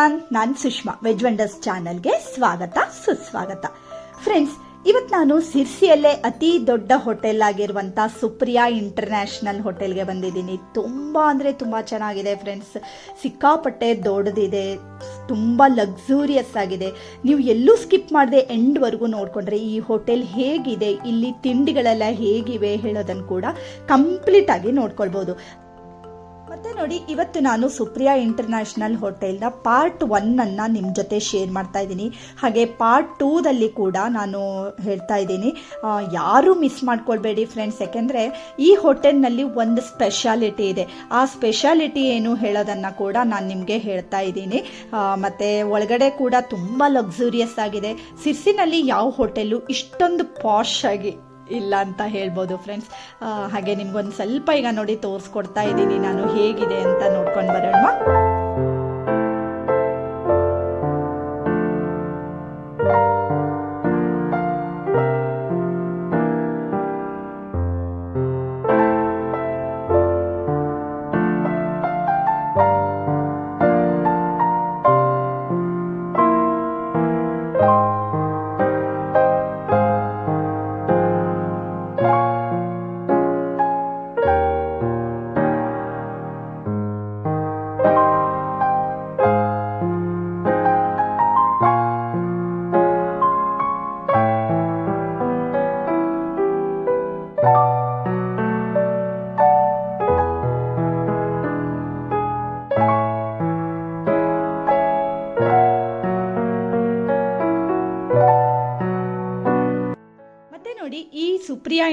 Everyone ನಾನು Sushma, veg wonders ಚಾನಲ್ಗೆ ಸ್ವಾಗತ, ಸುಸ್ವಾಗತ. ಫ್ರೆಂಡ್ಸ್ ಇವತ್ತು ನಾನು ಸಿರ್ಸಿಯಲ್ಲೇ ಅತಿ ದೊಡ್ಡ ಹೋಟೆಲ್ ಆಗಿರುವಂಥ ಸುಪ್ರಿಯಾ ಇಂಟರ್ನ್ಯಾಷನಲ್ ಹೋಟೆಲ್ಗೆ ಬಂದಿದ್ದೀನಿ. ತುಂಬ ಅಂದರೆ ತುಂಬ ಚೆನ್ನಾಗಿದೆ ಫ್ರೆಂಡ್ಸ್ ಸಿಕ್ಕಾಪಟ್ಟೆ ದೊಡ್ಡದಿದೆ, ತುಂಬ ಲಕ್ಸುರಿಯಸ್ ಆಗಿದೆ. ನೀವು ಎಲ್ಲೂ ಸ್ಕಿಪ್ ಮಾಡದೆ ಎಂಡ್ವರೆಗೂ ನೋಡಿಕೊಂಡ್ರೆ ಈ ಹೋಟೆಲ್ ಹೇಗಿದೆ, ಇಲ್ಲಿ ತಿಂಡಿಗಳೆಲ್ಲ ಹೇಗಿವೆ ಹೇಳೋದನ್ನು ಕೂಡ ಕಂಪ್ಲೀಟ್ ಆಗಿ ನೋಡ್ಕೊಳ್ಬೋದು. ಮತ್ತೆ ನೋಡಿ, ಇವತ್ತು ನಾನು ಸುಪ್ರಿಯಾ ಇಂಟರ್ನ್ಯಾಷನಲ್ ಹೋಟೆಲ್ನ ಪಾರ್ಟ್ ಒನ್ನನ್ನು ನಿಮ್ಮ ಜೊತೆ ಶೇರ್ ಮಾಡ್ತಾ ಇದ್ದೀನಿ. ಹಾಗೆ ಪಾರ್ಟ್ ಟೂದಲ್ಲಿ ಕೂಡ ನಾನು ಹೇಳ್ತಾ ಇದ್ದೀನಿ. ಯಾರೂ ಮಿಸ್ ಮಾಡ್ಕೊಳ್ಬೇಡಿ ಫ್ರೆಂಡ್ಸ್. ಯಾಕೆಂದರೆ ಈ ಹೋಟೆಲ್ನಲ್ಲಿ ಒಂದು ಸ್ಪೆಷಾಲಿಟಿ ಇದೆ. ಆ ಸ್ಪೆಷಾಲಿಟಿ ಏನು ಹೇಳೋದನ್ನು ಕೂಡ ನಾನು ನಿಮಗೆ ಹೇಳ್ತಾ ಇದ್ದೀನಿ. ಮತ್ತೆ ಒಳಗಡೆ ಕೂಡ ತುಂಬ ಲಕ್ಸುರಿಯಸ್ ಆಗಿದೆ. ಸಿರ್ಸಿನಲ್ಲಿ ಯಾವ ಹೋಟೆಲು ಇಷ್ಟೊಂದು ಪಾಶ್ ಆಗಿ ಇಲ್ಲ ಅಂತ ಹೇಳ್ಬೋದು ಫ್ರೆಂಡ್ಸ್ ಹಾಗೆ ನಿಮ್ಗೊಂದು ಸ್ವಲ್ಪ ಈಗ ನೋಡಿ ತೋರಿಸ್ಕೊಡ್ತಾ ಇದ್ದೀನಿ. ನಾನು ಹೇಗಿದೆ ಅಂತ ನೋಡ್ಕೊಂಡು ಬರೋಣ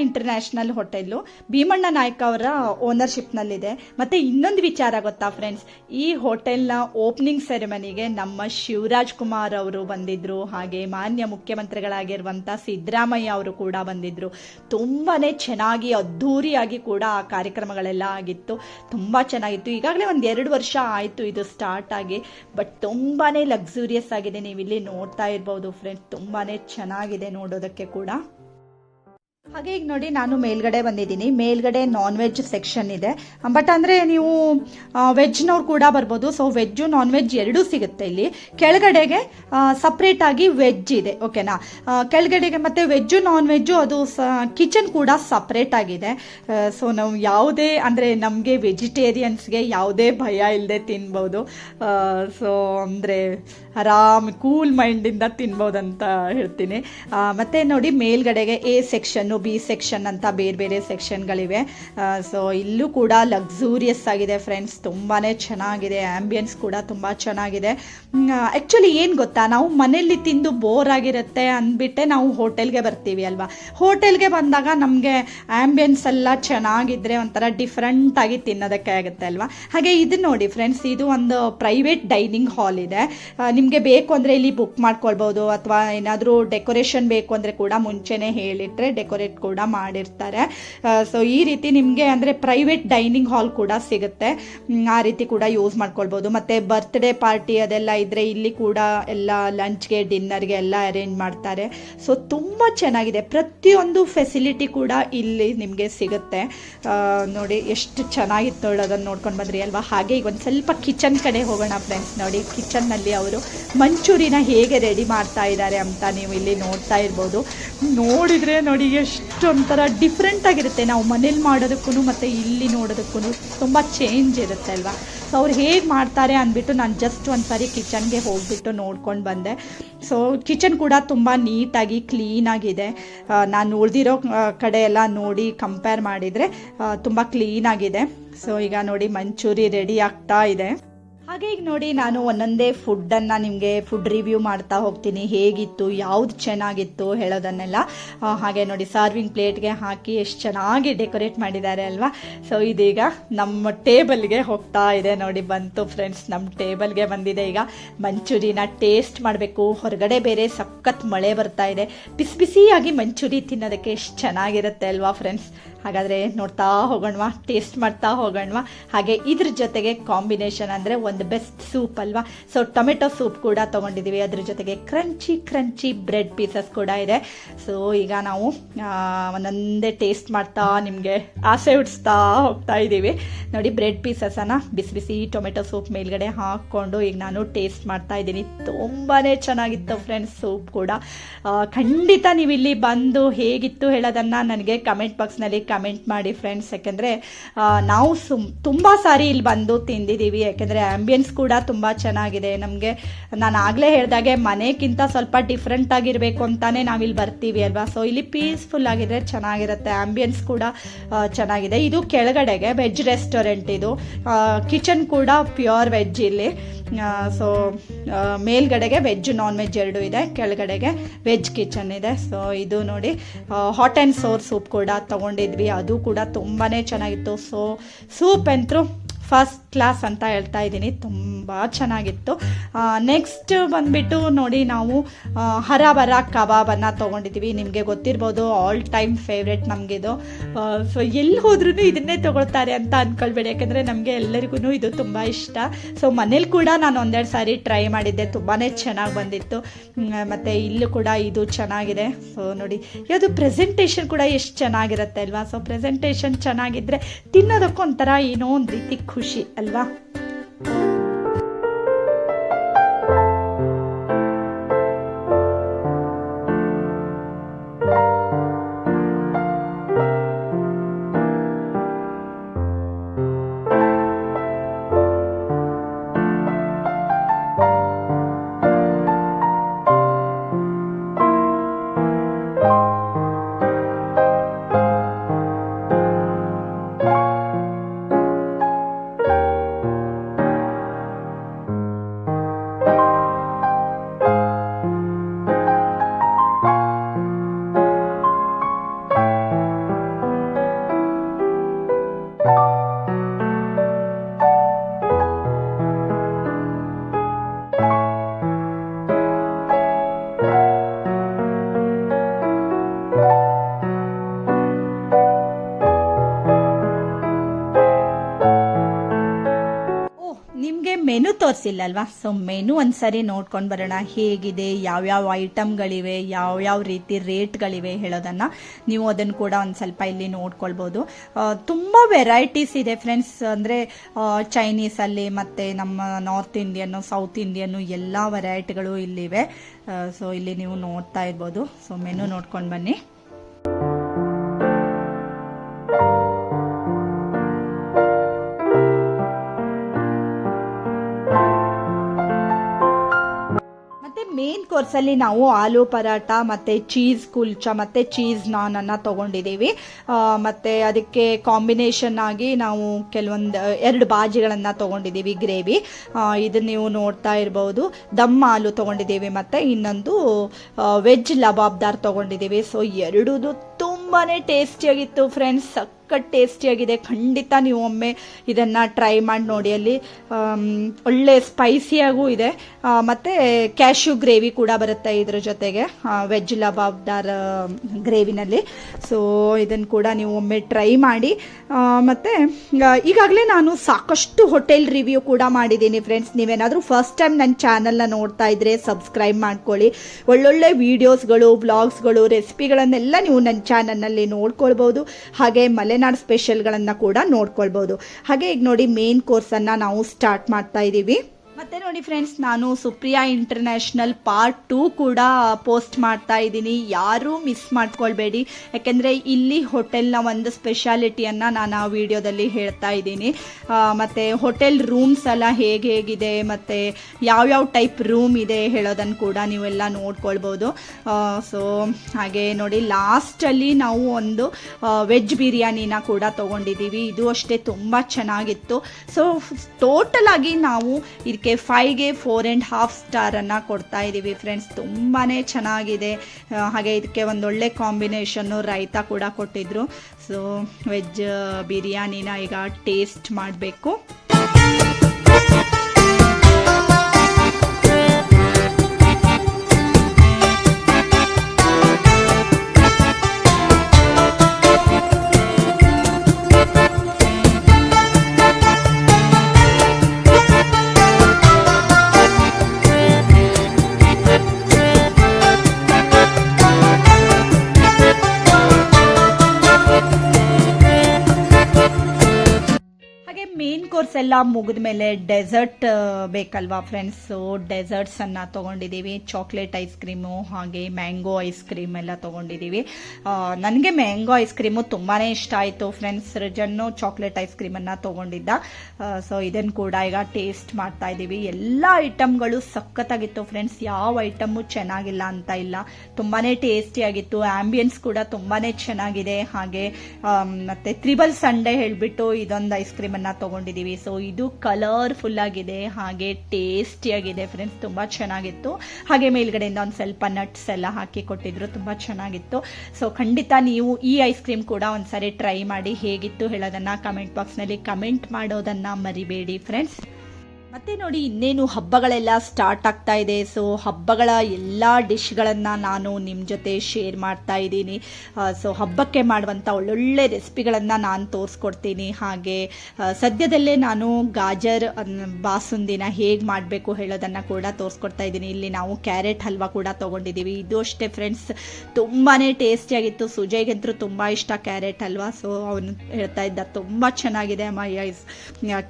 ಇಂಟರ್ನ್ಯಾಷನಲ್ ಹೋಟೆಲ್ಲು ಭೀಮಣ್ಣ ನಾಯ್ಕ ಅವರ ಓನರ್ಶಿಪ್ನಲ್ಲಿದೆ ಮತ್ತೆ ಇನ್ನೊಂದು ವಿಚಾರ ಗೊತ್ತಾ ಫ್ರೆಂಡ್ಸ್ ಈ ಹೋಟೆಲ್ನ ಓಪನಿಂಗ್ ಸೆರೆಮನಿಗೆ ನಮ್ಮ ಶಿವರಾಜ್ ಕುಮಾರ್ ಅವರು ಬಂದಿದ್ರು, ಹಾಗೆ ಮಾನ್ಯ ಮುಖ್ಯಮಂತ್ರಿಗಳಾಗಿರುವಂಥ ಸಿದ್ದರಾಮಯ್ಯ ಅವರು ಕೂಡ ಬಂದಿದ್ರು. ತುಂಬಾನೇ ಚೆನ್ನಾಗಿ, ಅದ್ಧೂರಿಯಾಗಿ ಕೂಡ ಆ ಕಾರ್ಯಕ್ರಮಗಳೆಲ್ಲ ಆಗಿತ್ತು. ತುಂಬ ಚೆನ್ನಾಗಿತ್ತು. ಈಗಾಗಲೇ ಒಂದು ಎರಡು ವರ್ಷ ಆಯಿತು ಇದು ಸ್ಟಾರ್ಟ್ ಆಗಿ. ಬಟ್ ತುಂಬಾನೇ ಲಕ್ಸುರಿಯಸ್ ಆಗಿದೆ. ನೀವು ಇಲ್ಲಿ ನೋಡ್ತಾ ಇರ್ಬೋದು ಫ್ರೆಂಡ್ಸ್ ತುಂಬಾನೇ ಚೆನ್ನಾಗಿದೆ ನೋಡೋದಕ್ಕೆ ಕೂಡ. ಹಾಗೆ ಈಗ ನೋಡಿ ನಾನು ಮೇಲ್ಗಡೆ ಬಂದಿದ್ದೀನಿ. ಮೇಲ್ಗಡೆ ನಾನ್ ವೆಜ್ ಸೆಕ್ಷನ್ ಇದೆ ಬಟ್ ಅಂದರೆ ನೀವು ವೆಜ್ನವ್ರು ಕೂಡ ಬರ್ಬೋದು. ಸೊ ವೆಜ್ಜು ನಾನ್ ವೆಜ್ ಎರಡೂ ಸಿಗುತ್ತೆ ಇಲ್ಲಿ. ಕೆಳಗಡೆಗೆ ಸಪ್ರೇಟ್ ಆಗಿ ವೆಜ್ ಇದೆ. ಓಕೆನಾ ಕೆಳಗಡೆಗೆ ಮತ್ತೆ ವೆಜ್ಜು ನಾನ್ ವೆಜ್ಜು ಅದು ಕಿಚನ್ ಕೂಡ ಸಪ್ರೇಟ್ ಆಗಿದೆ. ಸೊ ನಾವು ಯಾವುದೇ, ಅಂದರೆ ನಮಗೆ ವೆಜಿಟೇರಿಯನ್ಸ್ಗೆ ಯಾವುದೇ ಭಯ ಇಲ್ಲದೆ ತಿನ್ಬೋದು. ಸೊ ಅಂದರೆ ಆರಾಮ್ ಕೂಲ್ ಮೈಂಡಿಂದ ತಿನ್ಬೋದಂತ ಹೇಳ್ತೀನಿ. ಮತ್ತು ನೋಡಿ, ಮೇಲ್ಗಡೆಗೆ ಎ ಸೆಕ್ಷನ್ನು ಬಿ ಸೆಕ್ಷನ್ ಅಂತ ಬೇರೆ ಬೇರೆ ಸೆಕ್ಷನ್ಗಳಿವೆ ಸೊ ಇಲ್ಲೂ ಕೂಡ ಲಕ್ಸೂರಿಯಸ್ ಆಗಿದೆ ಫ್ರೆಂಡ್ಸ್ ತುಂಬಾ ಚೆನ್ನಾಗಿದೆ. ಆ್ಯಂಬಿಯನ್ಸ್ ಕೂಡ ತುಂಬ ಚೆನ್ನಾಗಿದೆ. ಆ್ಯಕ್ಚುಲಿ ಏನು ಗೊತ್ತಾ? ನಾವು ಮನೆಯಲ್ಲಿ ತಿಂದು ಬೋರ್ ಆಗಿರುತ್ತೆ ಅಂದ್ಬಿಟ್ಟೆ ನಾವು ಹೋಟೆಲ್ಗೆ ಬರ್ತೀವಿ ಅಲ್ವಾ? ಹೋಟೆಲ್ಗೆ ಬಂದಾಗ ನಮಗೆ ಆ್ಯಂಬಿಯನ್ಸ್ ಎಲ್ಲ ಚೆನ್ನಾಗಿದ್ರೆ ಒಂಥರ ಡಿಫ್ರೆಂಟಾಗಿ ತಿನ್ನೋದಕ್ಕೆ ಆಗುತ್ತೆ ಅಲ್ವಾ? ಹಾಗೆ ಇದು ನೋಡಿ ಫ್ರೆಂಡ್ಸ್ ಇದು ಒಂದು ಪ್ರೈವೇಟ್ ಡೈನಿಂಗ್ ಹಾಲ್ ಇದೆ. ನಿಮಗೆ ಬೇಕು ಅಂದರೆ ಇಲ್ಲಿ ಬುಕ್ ಮಾಡ್ಕೊಳ್ಬೋದು ಅಥವಾ ಏನಾದರೂ ಡೆಕೋರೇಷನ್ ಬೇಕು ಅಂದರೆ ಕೂಡ ಮುಂಚೆನೇ ಹೇಳಿಟ್ರೆ ಡೆಕೋರೇಟ್ ಕೂಡ ಮಾಡಿರ್ತಾರೆ. ಸೊ ಈ ರೀತಿ ನಿಮಗೆ ಅಂದರೆ ಪ್ರೈವೇಟ್ ಡೈನಿಂಗ್ ಹಾಲ್ ಕೂಡ ಸಿಗುತ್ತೆ. ಆ ರೀತಿ ಕೂಡ ಯೂಸ್ ಮಾಡ್ಕೊಳ್ಬೋದು. ಮತ್ತು ಬರ್ತ್ಡೇ ಪಾರ್ಟಿ ಅದೆಲ್ಲ ಇದ್ದರೆ ಇಲ್ಲಿ ಕೂಡ ಎಲ್ಲ ಲಂಚ್ಗೆ ಡಿನ್ನರ್ಗೆ ಎಲ್ಲ ಅರೇಂಜ್ ಮಾಡ್ತಾರೆ. ಸೊ ತುಂಬ ಚೆನ್ನಾಗಿದೆ. ಪ್ರತಿಯೊಂದು ಫೆಸಿಲಿಟಿ ಕೂಡ ಇಲ್ಲಿ ನಿಮಗೆ ಸಿಗುತ್ತೆ. ನೋಡಿ ಎಷ್ಟು ಚೆನ್ನಾಗಿತ್ತು ಅದನ್ನು ನೋಡ್ಕೊಂಡು ಬಂದ್ರಿ ಅಲ್ವಾ? ಹಾಗೆ ಈಗ ಒಂದು ಸ್ವಲ್ಪ ಕಿಚನ್ ಕಡೆ ಹೋಗೋಣ ಫ್ರೆಂಡ್ಸ್ ನೋಡಿ. ಕಿಚನ್ನಲ್ಲಿ ಅವರು ಮಂಚೂರಿನ ಹೇಗೆ ರೆಡಿ ಮಾಡ್ತಾ ಇದ್ದಾರೆ ಅಂತ ನೀವು ಇಲ್ಲಿ ನೋಡ್ತಾ ಇರ್ಬೋದು. ನೋಡಿದರೆ ನೋಡಿ ಎಷ್ಟೊಂಥರ ಡಿಫ್ರೆಂಟ್ ಆಗಿರುತ್ತೆ. ನಾವು ಮನೇಲಿ ಮಾಡೋದಕ್ಕೂ ಮತ್ತು ಇಲ್ಲಿ ನೋಡೋದಕ್ಕೂ ತುಂಬ ಚೇಂಜ್ ಇರುತ್ತೆ ಅಲ್ವಾ? ಸೊ ಅವ್ರು ಹೇಗೆ ಮಾಡ್ತಾರೆ ಅಂದ್ಬಿಟ್ಟು ನಾನು ಜಸ್ಟ್ ಒಂದು ಸಾರಿ ಕಿಚನ್ಗೆ ಹೋಗಿಬಿಟ್ಟು ನೋಡ್ಕೊಂಡು ಬಂದೆ. ಸೊ ಕಿಚನ್ ಕೂಡ ತುಂಬ ನೀಟಾಗಿ ಕ್ಲೀನಾಗಿದೆ ನಾನು ಉಳಿದಿರೋ ಕಡೆ ಎಲ್ಲ ನೋಡಿ ಕಂಪೇರ್ ಮಾಡಿದರೆ ತುಂಬ ಕ್ಲೀನಾಗಿದೆ ಸೊ ಈಗ ನೋಡಿ ಮಂಚೂರಿ ರೆಡಿ ಆಗ್ತಾ ಇದೆ. ಹಾಗೆ ಈಗ ನೋಡಿ ನಾನು ಒಂದೊಂದೇ ಫುಡ್ಡನ್ನು ನಿಮಗೆ ಫುಡ್ ರಿವ್ಯೂ ಮಾಡ್ತಾ ಹೋಗ್ತೀನಿ. ಹೇಗಿತ್ತು, ಯಾವ್ದು ಚೆನ್ನಾಗಿತ್ತು ಹೇಳೋದನ್ನೆಲ್ಲ. ಹಾಗೆ ನೋಡಿ ಸರ್ವಿಂಗ್ ಪ್ಲೇಟ್ಗೆ ಹಾಕಿ ಎಷ್ಟು ಚೆನ್ನಾಗಿ ಡೆಕೋರೇಟ್ ಮಾಡಿದ್ದಾರೆ ಅಲ್ವಾ? ಸೊ ಇದೀಗ ನಮ್ಮ ಟೇಬಲ್ಗೆ ಹೋಗ್ತಾ ಇದೆ ನೋಡಿ ಬಂತು ಫ್ರೆಂಡ್ಸ್ ನಮ್ಮ ಟೇಬಲ್ಗೆ ಬಂದಿದೆ ಈಗ. ಮಂಚೂರಿನ ಟೇಸ್ಟ್ ಮಾಡಬೇಕು. ಹೊರಗಡೆ ಬೇರೆ ಸಖತ್ ಮಳೆ ಬರ್ತಾ ಇದೆ. ಬಿಸಿ ಬಿಸಿಯಾಗಿ ಮಂಚೂರಿ ತಿನ್ನೋದಕ್ಕೆ ಎಷ್ಟು ಚೆನ್ನಾಗಿರುತ್ತೆ ಅಲ್ವಾ ಫ್ರೆಂಡ್ಸ್ ಹಾಗಾದರೆ ನೋಡ್ತಾ ಹೋಗೋಣವಾ ಟೇಸ್ಟ್ ಮಾಡ್ತಾ ಹೋಗೋಣವಾ. ಹಾಗೆ ಇದ್ರ ಜೊತೆಗೆ ಕಾಂಬಿನೇಷನ್ ಅಂದರೆ ಒಂದು ಬೆಸ್ಟ್ ಸೂಪ್ ಅಲ್ವಾ? ಸೊ ಟೊಮೆಟೊ ಸೂಪ್ ಕೂಡ ತೊಗೊಂಡಿದ್ದೀವಿ ಅದ್ರ ಜೊತೆಗೆ ಕ್ರಂಚಿ ಕ್ರಂಚಿ ಬ್ರೆಡ್ ಪೀಸಸ್ ಕೂಡ ಇದೆ. ಸೊ ಈಗ ನಾವು ಒಂದೊಂದೇ ಟೇಸ್ಟ್ ಮಾಡ್ತಾ ನಿಮಗೆ ಆಸೆ ಹುಡ್ಸ್ತಾ ಹೋಗ್ತಾ ಇದ್ದೀವಿ ನೋಡಿ ಬ್ರೆಡ್ ಪೀಸಸನ್ನು ಬಿಸಿ ಬಿಸಿ ಟೊಮೆಟೊ ಸೂಪ್ ಮೇಲ್ಗಡೆ ಹಾಕ್ಕೊಂಡು ಈಗ ನಾನು ಟೇಸ್ಟ್ ಮಾಡ್ತಾ ಇದ್ದೀನಿ. ತುಂಬಾ ಚೆನ್ನಾಗಿತ್ತು ಫ್ರೆಂಡ್ಸ್ ಸೂಪ್ ಕೂಡ. ಖಂಡಿತ ನೀವು ಇಲ್ಲಿ ಬಂದು ಹೇಗಿತ್ತು ಹೇಳೋದನ್ನು ನನಗೆ ಕಮೆಂಟ್ ಬಾಕ್ಸ್ನಲ್ಲಿ ಕಮೆಂಟ್ ಮಾಡಿ ಫ್ರೆಂಡ್ಸ್ ಯಾಕೆಂದರೆ ನಾವು ಸುಮ್, ತುಂಬ ಸಾರಿ ಇಲ್ಲಿ ಬಂದು ತಿಂದಿದ್ದೀವಿ ಯಾಕೆಂದರೆ ಆ್ಯಂಬಿಯನ್ಸ್ ಕೂಡ ತುಂಬ ಚೆನ್ನಾಗಿದೆ. ನಮಗೆ, ನಾನು ಆಗಲೇ ಹೇಳಿದಾಗೆ ಮನೆಗಿಂತ ಸ್ವಲ್ಪ ಡಿಫ್ರೆಂಟ್ ಆಗಿರಬೇಕು ಅಂತಾನೆ ನಾವಿಲ್ಲಿ ಬರ್ತೀವಿ ಅಲ್ವಾ? ಸೊ ಇಲ್ಲಿ ಪೀಸ್ಫುಲ್ ಆಗಿದ್ರೆ ಚೆನ್ನಾಗಿರುತ್ತೆ. ಆ್ಯಂಬಿಯನ್ಸ್ ಕೂಡ ಚೆನ್ನಾಗಿದೆ. ಇದು ಕೆಳಗಡೆಗೆ ವೆಜ್ ರೆಸ್ಟೋರೆಂಟ್ ಇದು. ಕಿಚನ್ ಕೂಡ ಪ್ಯೂರ್ ವೆಜ್ ಇಲ್ಲಿ. ಸೊ ಮೇಲ್ಗಡೆಗೆ ವೆಜ್ ನಾನ್ ವೆಜ್ ಎರಡು ಇದೆ. ಕೆಳಗಡೆಗೆ ವೆಜ್ ಕಿಚನ್ ಇದೆ. ಸೊ ಇದು ನೋಡಿ ಹಾಟ್ ಆ್ಯಂಡ್ ಸೋರ್ ಸೂಪ್ ಕೂಡ ತೊಗೊಂಡಿದ್ವಿ. ಅದು ಕೂಡ ತುಂಬಾ ಚೆನ್ನಾಗಿತ್ತು. ಸೊ ಸೂಪ್ ಅಂತೂ ಫಸ್ಟ್ ಕ್ಲಾಸ್ ಅಂತ ಹೇಳ್ತಾ ಇದ್ದೀನಿ. ತುಂಬ ಚೆನ್ನಾಗಿತ್ತು. ನೆಕ್ಸ್ಟ್ ಬಂದುಬಿಟ್ಟು ನೋಡಿ ನಾವು ಹರಾಬರ ಕಬಾಬನ್ನು ತೊಗೊಂಡಿದ್ದೀವಿ. ನಿಮಗೆ ಗೊತ್ತಿರ್ಬೋದು ಆಲ್ ಟೈಮ್ ಫೇವ್ರೆಟ್ ನಮಗಿದು. ಸೊ ಎಲ್ಲಿ ಹೋದ್ರೂ ಇದನ್ನೇ ತೊಗೊಳ್ತಾರೆ ಅಂತ ಅಂದ್ಕೊಳ್ಬೇಡಿ ಯಾಕೆಂದರೆ ನಮಗೆ ಎಲ್ಲರಿಗೂ ಇದು ತುಂಬ ಇಷ್ಟ. ಸೊ ಮನೇಲಿ ಕೂಡ ನಾನು ಒಂದೆರಡು ಸಾರಿ ಟ್ರೈ ಮಾಡಿದ್ದೆ. ತುಂಬಾ ಚೆನ್ನಾಗಿ ಬಂದಿತ್ತು. ಮತ್ತು ಇಲ್ಲೂ ಕೂಡ ಇದು ಚೆನ್ನಾಗಿದೆ. ಸೊ ನೋಡಿ, ಯಾವುದು ಪ್ರೆಸೆಂಟೇಷನ್ ಕೂಡ ಎಷ್ಟು ಚೆನ್ನಾಗಿರುತ್ತೆ ಅಲ್ವಾ? ಸೊ ಪ್ರೆಸೆಂಟೇಷನ್ ಚೆನ್ನಾಗಿದ್ದರೆ ತಿನ್ನೋದಕ್ಕೂ ಒಂಥರ ಏನೋ ಒಂದು ರೀತಿ ಖುಷಿ, ಅಲ್ವಾ? ಮೆನು ತೋರಿಸಿಲ್ಲ ಅಲ್ವಾ? ಸೊ ಮೆನು ಒಂದ್ಸರಿ ನೋಡ್ಕೊಂಡು ಬರೋಣ, ಹೇಗಿದೆ, ಯಾವ್ಯಾವ ಐಟಮ್ಗಳಿವೆ ಯಾವ್ಯಾವ ರೀತಿ ರೇಟ್ಗಳಿವೆ ಹೇಳೋದನ್ನು ನೀವು ಅದನ್ನು ಕೂಡ ಒಂದು ಸ್ವಲ್ಪ ಇಲ್ಲಿ ನೋಡ್ಕೊಳ್ಬೋದು. ತುಂಬ ವೆರೈಟೀಸ್ ಇದೆ ಫ್ರೆಂಡ್ಸ್ ಅಂದರೆ ಚೈನೀಸಲ್ಲಿ ಮತ್ತು ನಮ್ಮ ನಾರ್ತ್ ಇಂಡಿಯನ್ನು ಸೌತ್ ಇಂಡಿಯನ್ನು ಎಲ್ಲ ವೆರೈಟಿಗಳು ಇಲ್ಲಿವೆ. ಸೊ ಇಲ್ಲಿ ನೀವು ನೋಡ್ತಾ ಇರ್ಬೋದು. ಸೊ ಮೆನು ನೋಡ್ಕೊಂಡು ಬನ್ನಿ. ಮೇನ್ ಕೋರ್ಸಲ್ಲಿ ನಾವು ಆಲೂ ಪರಾಟ ಮತ್ತೆ ಚೀಸ್ ಕುಲ್ಚ, ಮತ್ತೆ ಚೀಸ್ ನಾನ್ ಅನ್ನ ಮತ್ತು ಮತ್ತೆ ಅದಕ್ಕೆ ಕಾಂಬಿನೇಷನ್ ಆಗಿ ನಾವು ಕೆಲವೊಂದು ಎರಡು ಬಾಜಿಗಳನ್ನ ತಗೊಂಡಿದ್ದೀವಿ ಗ್ರೇವಿ ಇದನ್ನ ನೀವು ನೋಡ್ತಾ ಇರ್ಬೋದು. ದಮ್ ಆಲೂ ತಗೊಂಡಿದ್ದೀವಿ ಮತ್ತೆ ಇನ್ನೊಂದು ವೆಜ್ ಲಬಾಬ್ದಾರ್ ತೊಗೊಂಡಿದ್ದೀವಿ. ಸೊ ಎರಡೂ ತುಂಬಾನೇ ಟೇಸ್ಟಿಯಾಗಿತ್ತು ಫ್ರೆಂಡ್ಸ್ ಸಖತ್ ಟೇಸ್ಟಿಯಾಗಿದೆ. ಖಂಡಿತ ನೀವು ಒಮ್ಮೆ ಇದನ್ನು ಟ್ರೈ ಮಾಡಿ ನೋಡಿ. ಅಲ್ಲಿ ಒಳ್ಳೆ ಸ್ಪೈಸಿಯಾಗೂ ಇದೆ. ಮತ್ತು ಕ್ಯಾಶ್ಯೂ ಗ್ರೇವಿ ಕೂಡ ಬರುತ್ತೆ ಇದ್ರ ಜೊತೆಗೆ. ವೆಜ್ ಲಬಾಬ್ದಾರ್ ಗ್ರೇವಿನಲ್ಲಿ ಸೊ ಇದನ್ನು ಕೂಡ ನೀವು ಒಮ್ಮೆ ಟ್ರೈ ಮಾಡಿ. ಮತ್ತು ಈಗಾಗಲೇ ನಾನು ಸಾಕಷ್ಟು ಹೋಟೆಲ್ ರಿವ್ಯೂ ಕೂಡ ಮಾಡಿದ್ದೀನಿ ಫ್ರೆಂಡ್ಸ್ ನೀವೇನಾದರೂ ಫಸ್ಟ್ ಟೈಮ್ ನನ್ನ ಚಾನಲ್ನ ನೋಡ್ತಾ ಇದ್ರೆ ಸಬ್ಸ್ಕ್ರೈಬ್ ಮಾಡ್ಕೊಳ್ಳಿ. ಒಳ್ಳೊಳ್ಳೆ ವೀಡಿಯೋಸ್ಗಳು ಬ್ಲಾಗ್ಸ್ಗಳು ರೆಸಿಪಿಗಳನ್ನೆಲ್ಲ ನೀವು ನನ್ನ ಚಾನಲ್ನಲ್ಲಿ ನೋಡ್ಕೊಳ್ಬೋದು. ಹಾಗೆ ಮಲೆನಾಡು ಸ್ಪೆಷಲ್ಗಳನ್ನು ಕೂಡ ನೋಡ್ಕೊಳ್ಬೋದು. ಹಾಗೆ ಈಗ ನೋಡಿ ಮೇನ್ ಕೋರ್ಸನ್ನು ನಾವು ಸ್ಟಾರ್ಟ್ ಮಾಡ್ತಾ ಇದ್ದೀವಿ ಮತ್ತೆ ನೋಡಿ ಫ್ರೆಂಡ್ಸ್ ನಾನು ಸುಪ್ರಿಯಾ ಇಂಟರ್ನ್ಯಾಷನಲ್ ಪಾರ್ಟ್ ಟೂ ಕೂಡ ಪೋಸ್ಟ್ ಮಾಡ್ತಾ ಇದ್ದೀನಿ. ಯಾರೂ ಮಿಸ್ ಮಾಡ್ಕೊಳ್ಬೇಡಿ. ಯಾಕೆಂದರೆ ಇಲ್ಲಿ ಹೋಟೆಲ್ನ ಒಂದು ಸ್ಪೆಷಾಲಿಟಿಯನ್ನು ನಾನು ಆ ವಿಡಿಯೋದಲ್ಲಿ ಹೇಳ್ತಾ ಇದ್ದೀನಿ. ಮತ್ತು ಹೋಟೆಲ್ ರೂಮ್ಸ್ ಎಲ್ಲ ಹೇಗೆ ಹೇಗಿದೆ, ಮತ್ತು ಯಾವ್ಯಾವ ಟೈಪ್ ರೂಮ್ ಇದೆ ಹೇಳೋದನ್ನು ಕೂಡ ನೀವೆಲ್ಲ ನೋಡ್ಕೊಳ್ಬೋದು. ಸೊ ಹಾಗೆ ನೋಡಿ ಲಾಸ್ಟಲ್ಲಿ ನಾವು ಒಂದು ವೆಜ್ ಬಿರಿಯಾನಿನ ಕೂಡ ತೊಗೊಂಡಿದ್ದೀವಿ. ಇದು ಅಷ್ಟೇ ತುಂಬ ಚೆನ್ನಾಗಿತ್ತು. ಸೊ ಟೋಟಲ್ ಆಗಿ ನಾವು ಇದಕ್ಕೆ ಫೈವ್ಗೆ ಫೋರ್ ಆ್ಯಂಡ್ ಹಾಫ್ ಸ್ಟಾರನ್ನು ಕೊಡ್ತಾ ಇದ್ದೀವಿ ಫ್ರೆಂಡ್ಸ್ ತುಂಬಾ ಚೆನ್ನಾಗಿದೆ. ಹಾಗೆ ಇದಕ್ಕೆ ಒಂದೊಳ್ಳೆ ಕಾಂಬಿನೇಷನ್ನು ರೈತ ಕೂಡ ಕೊಟ್ಟಿದ್ರು. ಸೊ ವೆಜ್ ಬಿರಿಯಾನಿನ ಈಗ ಟೇಸ್ಟ್ ಮಾಡಬೇಕು. ಎಲ್ಲ ಮುಗಿದ ಮೇಲೆ ಡೆಸರ್ಟ್ ಬೇಕಲ್ವಾ ಫ್ರೆಂಡ್ಸ್ ಡೆಸರ್ಟ್ಸ್ ಅನ್ನ ತಗೊಂಡಿದ್ದೀವಿ ಚಾಕ್ಲೇಟ್ ಐಸ್ ಕ್ರೀಮು ಹಾಗೆ ಮ್ಯಾಂಗೋ ಐಸ್ ಕ್ರೀಮ್ ಎಲ್ಲ ತಗೊಂಡಿದ್ದೀವಿ ನನಗೆ ಮ್ಯಾಂಗೋ ಐಸ್ ಕ್ರೀಮು ತುಂಬಾ ಇಷ್ಟ ಆಯಿತು ಫ್ರೆಂಡ್ಸ್ ಸೃಜನ್ನು ಚಾಕ್ಲೇಟ್ ಐಸ್ ಕ್ರೀಮನ್ನು ತಗೊಂಡಿದ್ದ. ಸೊ ಇದನ್ನು ಕೂಡ ಈಗ ಟೇಸ್ಟ್ ಮಾಡ್ತಾ ಇದ್ದೀವಿ ಎಲ್ಲ ಐಟಮ್ಗಳು ಸಖತ್ತಾಗಿತ್ತು ಫ್ರೆಂಡ್ಸ್ ಯಾವ ಐಟಮ್ಮು ಚೆನ್ನಾಗಿಲ್ಲ ಅಂತ ಇಲ್ಲ. ತುಂಬಾನೇ ಟೇಸ್ಟಿಯಾಗಿತ್ತು ಆಂಬಿಯನ್ಸ್ ಕೂಡ ತುಂಬಾ ಚೆನ್ನಾಗಿದೆ. ಹಾಗೆ ಮತ್ತು ತ್ರಿಬಲ್ ಸಂಡೇ ಹೇಳ್ಬಿಟ್ಟು ಇದೊಂದು ಐಸ್ ಕ್ರೀಮ್ ಅನ್ನ ತಗೊಂಡಿದೀವಿ. ಸೊ ಇದು ಕಲರ್ಫುಲ್ ಆಗಿದೆ, ಹಾಗೆ ಟೇಸ್ಟಿಯಾಗಿದೆ ಫ್ರೆಂಡ್ಸ್ ತುಂಬಾ ಚೆನ್ನಾಗಿತ್ತು. ಹಾಗೆ ಮೇಲ್ಗಡೆಯಿಂದ ಒಂದು ಸ್ವಲ್ಪ ನಟ್ಸ್ ಎಲ್ಲ ಹಾಕಿ ಕೊಟ್ಟಿದ್ರು, ತುಂಬಾ ಚೆನ್ನಾಗಿತ್ತು. ಸೊ ಖಂಡಿತ ನೀವು ಈ ಐಸ್ ಕ್ರೀಮ್ ಕೂಡ ಒಂದ್ಸರಿ ಟ್ರೈ ಮಾಡಿ ಹೇಗಿತ್ತು ಹೇಳೋದನ್ನ ಕಮೆಂಟ್ ಬಾಕ್ಸ್ನಲ್ಲಿ ಕಮೆಂಟ್ ಮಾಡೋದನ್ನ ಮರಿಬೇಡಿ ಫ್ರೆಂಡ್ಸ್ ಮತ್ತೆ ನೋಡಿ, ಇನ್ನೇನು ಹಬ್ಬಗಳೆಲ್ಲ ಸ್ಟಾರ್ಟ್ ಆಗ್ತಾ ಇದೆ. ಸೊ ಹಬ್ಬಗಳ ಎಲ್ಲ ಡಿಶ್ಗಳನ್ನು ನಾನು ನಿಮ್ಮ ಜೊತೆ ಶೇರ್ ಮಾಡ್ತಾ ಇದ್ದೀನಿ. ಸೊ ಹಬ್ಬಕ್ಕೆ ಮಾಡುವಂಥ ಒಳ್ಳೊಳ್ಳೆ ರೆಸಿಪಿಗಳನ್ನು ನಾನು ತೋರಿಸ್ಕೊಡ್ತೀನಿ. ಹಾಗೆ ಸದ್ಯದಲ್ಲೇ ನಾನು ಗಾಜರ್ ಬಾಸುಂದಿನ ಹೇಗೆ ಮಾಡಬೇಕು ಹೇಳೋದನ್ನು ಕೂಡ ತೋರಿಸ್ಕೊಡ್ತಾ ಇದ್ದೀನಿ. ಇಲ್ಲಿ ನಾವು ಕ್ಯಾರೆಟ್ ಹಲ್ವಾ ಕೂಡ ತೊಗೊಂಡಿದ್ದೀವಿ. ಇದು ಅಷ್ಟೇ ಫ್ರೆಂಡ್ಸ್ ತುಂಬಾ ಟೇಸ್ಟಿಯಾಗಿತ್ತು ಸುಜಯ್ಗಂತೂ ತುಂಬ ಇಷ್ಟ ಕ್ಯಾರೆಟ್ ಹಲ್ವಾ. ಸೊ ಅವನು ಹೇಳ್ತಾ ಇದ್ದ, ತುಂಬ ಚೆನ್ನಾಗಿದೆ ಅಮ್ಮ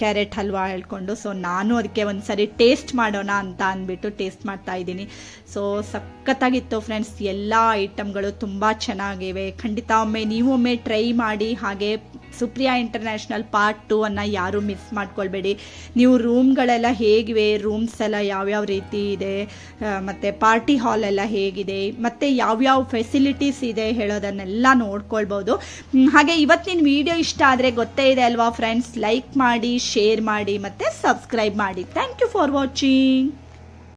ಕ್ಯಾರೆಟ್ ಹಲ್ವಾ, ಹೇಳ್ಕೊಂಡು. ಸೊ ನಾನು ಅದಕ್ಕೆ ಒಂದ್ಸರಿ ಟೇಸ್ಟ್ ಮಾಡೋಣ ಅಂತ ಅಂದ್ಬಿಟ್ಟು ಟೇಸ್ಟ್ ಮಾಡ್ತಾ ಇದ್ದೀನಿ. ಸೊ ಸಖತ್ತಾಗಿತ್ತು ಫ್ರೆಂಡ್ಸ್ ಎಲ್ಲ ಐಟಮ್ಗಳು ತುಂಬ ಚೆನ್ನಾಗಿವೆ. ಖಂಡಿತ ಒಮ್ಮೆ ನೀವು ಒಮ್ಮೆ ಟ್ರೈ ಮಾಡಿ ಹಾಗೆ ಸುಪ್ರಿಯಾ ಇಂಟರ್ನ್ಯಾಷನಲ್ ಪಾರ್ಟ್ ಟೂ ಅನ್ನು ಯಾರು ಮಿಸ್ ಮಾಡ್ಕೊಳ್ಬೇಡಿ. ನೀವು ರೂಮ್ಗಳೆಲ್ಲ ಹೇಗಿವೆ? ರೂಮ್ಸ್ ಎಲ್ಲ ಯಾವ್ಯಾವ ರೀತಿ ಇದೆ? ಮತ್ತೆ ಪಾರ್ಟಿ ಹಾಲ್ ಎಲ್ಲ ಹೇಗಿದೆ? ಮತ್ತೆ ಯಾವ್ಯಾವ ಫೆಸಿಲಿಟೀಸ್ ಇದೆ ಹೇಳೋದನ್ನೆಲ್ಲ ನೋಡ್ಕೊಳ್ಬೋದು. ಹಾಗೆ ಇವತ್ತಿನ ವಿಡಿಯೋ ಇಷ್ಟ ಆದರೆ ಗೊತ್ತೇ ಇದೆ ಅಲ್ವಾ ಫ್ರೆಂಡ್ಸ್ ಲೈಕ್ ಮಾಡಿ ಶೇರ್ ಮಾಡಿ, ಮತ್ತೆ ಸಬ್ಸ್ಕ್ರೈಬ್ ಮಾಡಿ. Thank you for watching